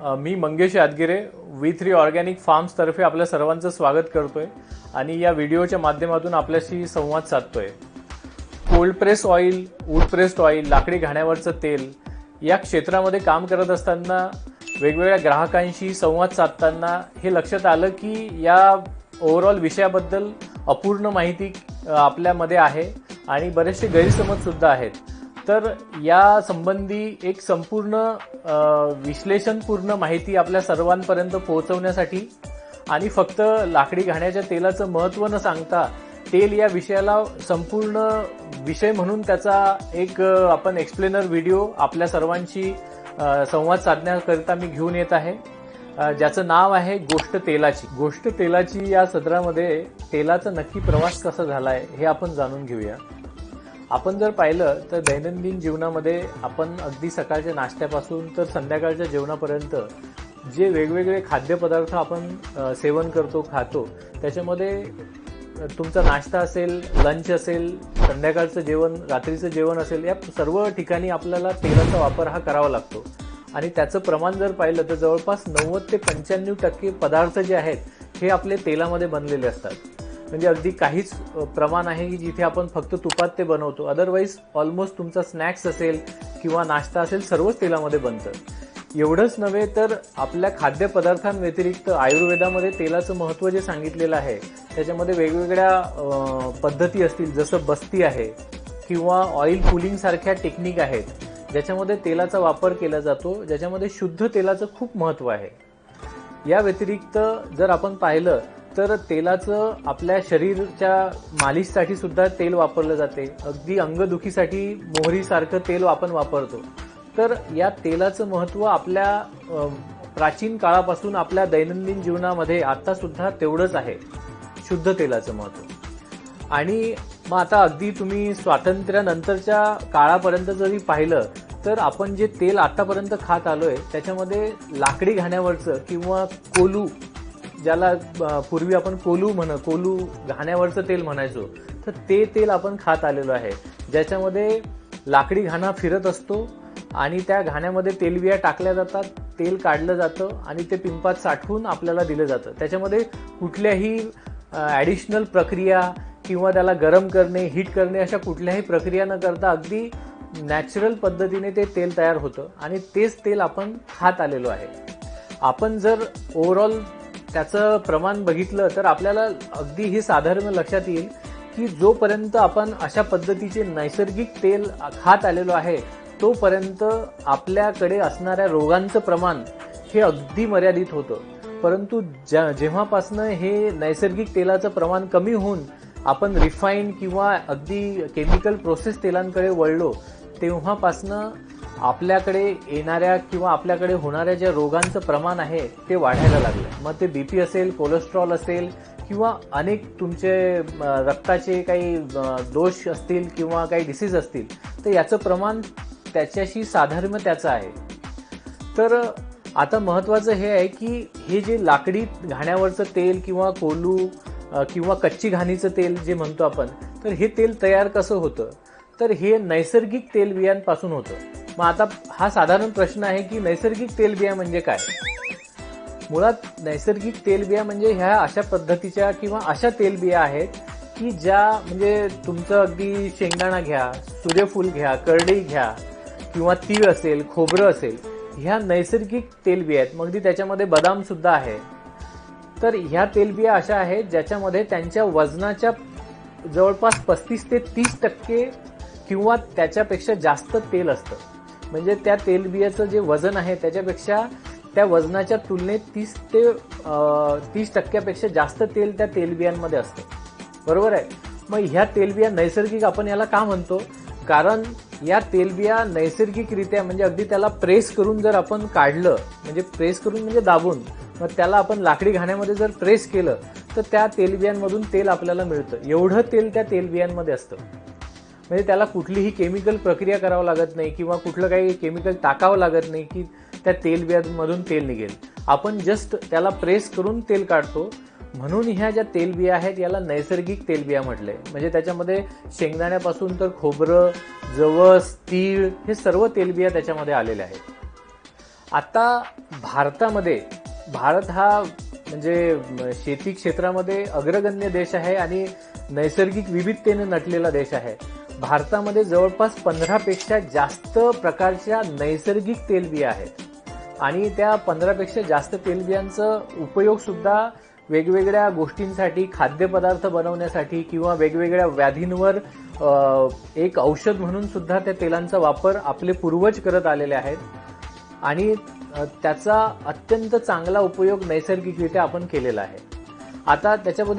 मी Mangesh Yadgire V three organic फार्म्सतर्फे आपल्या सर्वांचं स्वागत करतोय आणि या व्हिडिओच्या माध्यमातून आपल्याशी संवाद साधतोय. Cold press oil wood pressed oil लाकडी घाण्यावरचं तेल या क्षेत्रामध्ये काम करत असताना वेगवेगळ्या ग्राहकांशी संवाद साधताना हे लक्षात आलं की या ओव्हरऑल विषयाबद्दल अपूर्ण माहिती आपल्यामध्ये आहे आणि बरेचसे गैरसमज सुद्धा आहेत. तर या संबंधी एक संपूर्ण विश्लेषणपूर्ण माहिती आपल्या सर्वांपर्यंत पोहोचवण्यासाठी आणि फक्त लाकडी घाण्याच्या तेलाचं महत्त्व न सांगता तेल या विषयाला संपूर्ण विषय म्हणून त्याचा एक आपण एक्सप्लेनर व्हिडिओ आपल्या सर्वांशी संवाद साधण्याकरिता मी घेऊन येत आहे. ज्याचं नाव आहे गोष्ट तेलाची. गोष्ट तेलाची या सदरामध्ये तेलाचा नक्की प्रवास कसा झाला आहे हे आपण जाणून घेऊया. आपण जर पाहिलं तर दैनंदिन जीवनामध्ये आपण अगदी सकाळच्या नाश्त्यापासून तर संध्याकाळच्या जेवणापर्यंत जे वेगवेगळे खाद्यपदार्थ आपण सेवन करतो खातो त्याच्यामध्ये तुमचा नाश्ता असेल लंच असेल संध्याकाळचं जेवण रात्रीचं जेवण असेल या सर्व ठिकाणी आपल्याला तेलाचा वापर हा करावा लागतो. आणि त्याचं प्रमाण जर पाहिलं तर जवळपास नव्वद ते पंच्याण्णव टक्के पदार्थ जे आहेत हे आपले तेलामध्ये बनलेले असतात. म्हणजे अगदी काहीच प्रमाण आहे की जिथे आपण फक्त तुपात ते बनवतो. अदरवाईज ऑलमोस्ट तुमचा स्नॅक्स असेल किंवा नाश्ता असेल सर्वच तेलामध्ये बनतं. एवढंच नव्हे तर आपल्या खाद्यपदार्थांव्यतिरिक्त आयुर्वेदामध्ये तेलाचं महत्त्व जे सांगितलेलं आहे त्याच्यामध्ये वेगवेगळ्या पद्धती असतील. जसं बस्ती आहे किंवा ऑइल कुलिंगसारख्या टेक्निक आहेत ज्याच्यामध्ये तेलाचा वापर केला जातो ज्याच्यामध्ये शुद्ध तेलाचं खूप महत्त्व आहे. या व्यतिरिक्त जर आपण पाहिलं तर तेलाचं आपल्या शरीरच्या मालिशसाठी सुद्धा तेल वापरलं जाते. अगदी अंगदुखीसाठी मोहरीसारखं तेल आपण वापरतो. तर या तेलाचं महत्त्व आपल्या प्राचीन काळापासून आपल्या दैनंदिन जीवनामध्ये आता सुद्धा तेवढंच आहे. शुद्ध तेलाचं महत्त्व आणि मग आता अगदी तुम्ही स्वातंत्र्यानंतरच्या काळापर्यंत जरी पाहिलं तर आपण जे तेल आतापर्यंत खात आलोय त्याच्यामध्ये लाकडी घाण्यावरचं किंवा कोलू ज्याला पूर्वी आपण कोलू म्हण कोलू घाण्यावरचं तेल म्हणायचो तर ते तेल आपण खात आलेलो आहे. ज्याच्यामध्ये लाकडी घाणा फिरत असतो आणि त्या घाण्यामध्ये तेलबिया टाकल्या जातात तेल काढलं जातं आणि ते पिंपात साठवून आपल्याला दिलं जातं. त्याच्यामध्ये कुठल्याही ॲडिशनल प्रक्रिया किंवा त्याला गरम करणे हीट करणे अशा कुठल्याही प्रक्रिया न करता अगदी नॅचरल पद्धतीने ते तेल तयार होतं आणि तेच तेल आपण खात आलेलो आहे. आपण जर ओव्हरऑल त्याचं प्रमाण बघितलं तर आपल्याला अगदी हे साधारण लक्षात येईल की जोपर्यंत आपण अशा पद्धतीचे नैसर्गिक तेल खात आलेलो आहे तोपर्यंत आपल्याकडे असणाऱ्या रोगांचं प्रमाण हे अगदी मर्यादित होतं. परंतु ज्या जेव्हापासनं हे नैसर्गिक तेलाचं प्रमाण कमी होऊन आपण रिफाईन किंवा अगदी केमिकल प्रोसेस तेलांकडे वळलो तेव्हापासनं आपल्याकडे येणाऱ्या किंवा आपल्याकडे होणाऱ्या ज्या रोगांचं प्रमाण आहे ते वाढायला लागलं. मग ते बीपी असेल कोलेस्ट्रॉल असेल किंवा अनेक तुमचे रक्ताचे काही दोष असतील किंवा काही डिसीज असतील तर याचं प्रमाण त्याच्याशी साधर्म्य त्याचं आहे. तर आता महत्त्वाचं हे आहे की हे जे लाकडी घाण्यावरचं तेल किंवा कोलू किंवा कच्ची घाणीचं तेल जे म्हणतो आपण तर हे तेल तयार कसं होतं? तर हे नैसर्गिक तेलबियांपासून होतं. मग आता हा साधारण प्रश्न आहे की नैसर्गिक तेलबिया म्हणजे काय? मुळात नैसर्गिक तेलबिया म्हणजे ह्या अशा पद्धतीच्या किंवा अशा तेलबिया आहेत की ज्या म्हणजे तुमचं अगदी शेंगदाणा घ्या सूर्यफूल घ्या करडई घ्या किंवा तीळ असेल खोबरं असेल ह्या नैसर्गिक तेलबिया आहेत. मग ती त्याच्यामध्ये बदाम सुद्धा आहे. तर ह्या तेलबिया अशा आहेत ज्याच्यामध्ये त्यांच्या वजनाच्या जवळपास पस्तीस ते तीस टक्के किंवा त्याच्यापेक्षा जास्त तेल असतं. म्हणजे त्या तेलबियाचं जे वजन आहे त्याच्यापेक्षा त्या वजनाच्या तुलनेत तीस ते तीस टक्क्यापेक्षा जास्त तेल त्या तेलबियांमध्ये असतं. बरोबर आहे? मग ह्या तेलबिया नैसर्गिक आपण याला का म्हणतो? कारण या तेलबिया नैसर्गिकरित्या म्हणजे अगदी त्याला प्रेस करून जर आपण काढलं म्हणजे प्रेस करून म्हणजे दाबून मग त्याला आपण लाकडी घाण्यामध्ये जर प्रेस केलं तर त्या तेलबियांमधून तेल आपल्याला मिळतं. एवढं तेल त्या तेलबियांमध्ये असतं. म्हणजे त्याला कुठलीही केमिकल प्रक्रिया करावं लागत नाही किंवा कुठलं काही केमिकल टाकावं लागत नाही की त्या तेलबियांमधून तेल निघेल. आपण जस्ट त्याला प्रेस करून तेल काढतो. म्हणून ह्या ज्या तेलबिया आहेत याला नैसर्गिक तेलबिया म्हटलंय. म्हणजे त्याच्यामध्ये शेंगदाण्यापासून तर खोबरं जवस तीळ हे सर्व तेलबिया त्याच्यामध्ये आलेले आहेत. आता भारतामध्ये भारत हा म्हणजे शेती क्षेत्रामध्ये अग्रगण्य देश आहे आणि नैसर्गिक विविधतेने नटलेला देश आहे. भारतामध्ये जवळपास पंधरापेक्षा जास्त प्रकारच्या नैसर्गिक तेलबिया आहेत. आणि त्या पंधरापेक्षा जास्त तेलबियांचं उपयोगसुद्धा वेगवेगळ्या गोष्टींसाठी खाद्यपदार्थ बनवण्यासाठी किंवा वेगवेगळ्या व्याधींवर एक औषध म्हणून सुद्धा त्या तेलांचा वापर आपले पूर्वज करत आलेले आहेत. आणि त्याचा अत्यंत चांगला उपयोग नैसर्गिकरित्या आपण केलेला आहे. आता त्याच्यामध्ये